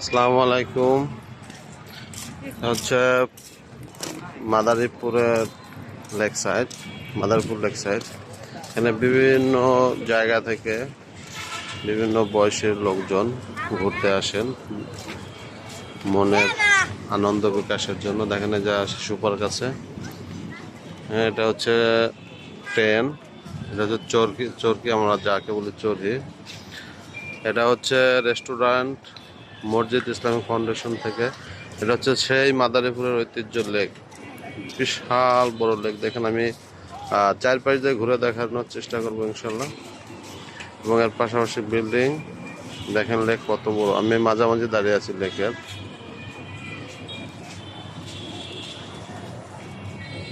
আসসালামু আলাইকুম হচ্ছে মাদারীপুরের lake side, Madaripur lake side. এখানে বিভিন্ন জায়গা থেকে বিভিন্ন বয়সের লোকজন ঘুরতে আসেন। মনের আনন্দ বিকাশের জন্য। দেখেন যা শিশু পার্ক আছে এটা হচ্ছে ট্রেন। এটা হচ্ছে চরকি চরকি আমরা যাকে বলি চরকি। এটা হচ্ছে রেস্টুরেন্ট। মসজিদ ইসলামিক ফাউন্ডেশন থেকে। এটা হচ্ছে সেই মাদারীপুরের ঐতিহ্য লেক। বিশাল বড় লেক। দেখেন আমি আহ, চার পাশ দিয়ে ঘুরে দেখানোর চেষ্টা করব ইনশাল্লাহ এবং এর পাশাপাশি বিল্ডিং। দেখেন লেক কত বড়। আমি মাঝামাঝি দাঁড়িয়ে আছি লেকের।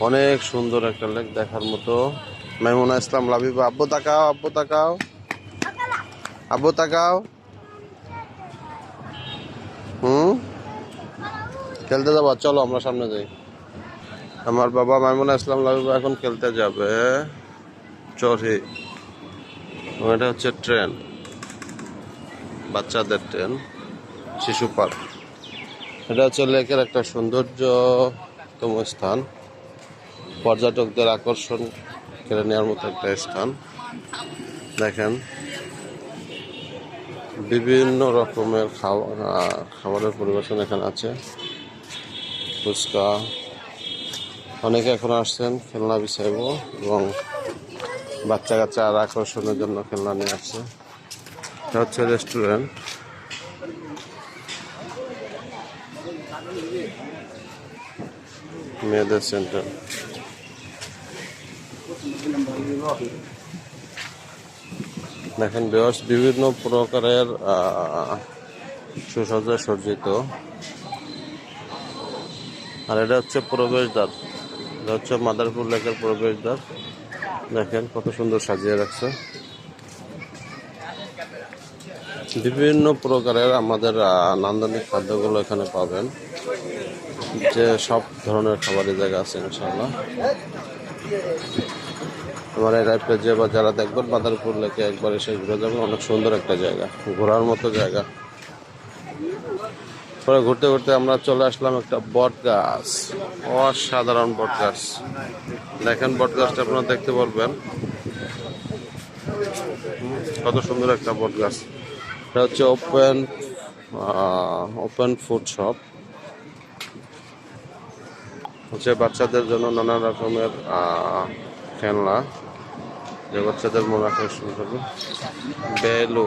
অনেক সুন্দর একটা লেক দেখার মতো। মেমুনা ইসলাম লাভিবা আব্বু তাকাও আব্বু তাকাও। আব্বু তাকাও। খেলতে যাব চলো আমরা সামনে যাই। আমার বাবা মাইমুনা ইসলাম লাবিবা এখন খেলতে যাবে। এবং এটা হচ্ছে ট্রেন। বাচ্চাদের ট্রেন, শিশু পার্ক। এটা হচ্ছে লেকের একটা সৌন্দর্যতম স্থান। পর্যটকদের আকর্ষণ কেড়ে নেওয়ার মতো একটা স্থান। দেখেন, বিভিন্ন রকমের খাওয়া, খাবারের পরিবেশন এখানে আছে। ফুচকা। অনেকে এখন আসছেন, খেলনা বিছাইব এবং বাচ্চা কাচ্চা আর আকর্ষণের জন্য খেলনা নিয়ে আসছে। এটা হচ্ছে রেস্টুরেন্ট। মেয়েদের সেন্টার। দেখেন বিভিন্ন প্রকারের সুসজ্জা সজ্জিত। আর এটা হচ্ছে প্রবেশদ্বার। এটা হচ্ছে মাদারপুর লেকের প্রবেশদ্বার। দেখেন কত সুন্দর সাজিয়ে রাখছে। বিভিন্ন প্রকারের আমাদের নান্দনিক খাদ্যগুলো এখানে পাবেন। যে সব ধরনের খাবারের জায়গা আছে ইনশাল্লাহ আমার এই লাইফটা যে বা যারা দেখবেন, মাদারপুর লেকে একবার এসে ঘুরে যাবেন। অনেক সুন্দর একটা জায়গা, ঘোরার মতো জায়গা। পরে ঘুরতে ঘুরতে আমরা চলে আসলাম একটা বট গাছ। অসাধারণ বট গাছ। দেখেন বট গাছটা আপনারা দেখতে পারবেন। কত সুন্দর একটা বট গাছ। এটা হচ্ছে ওপেন ওপেন ফুড শপ হচ্ছে বাচ্চাদের জন্য নানা রকমের খেলনা। যে বাচ্চাদের মনে আকর্ষণ করবে বেলো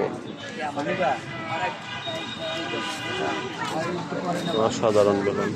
সাধারণ বেলুন।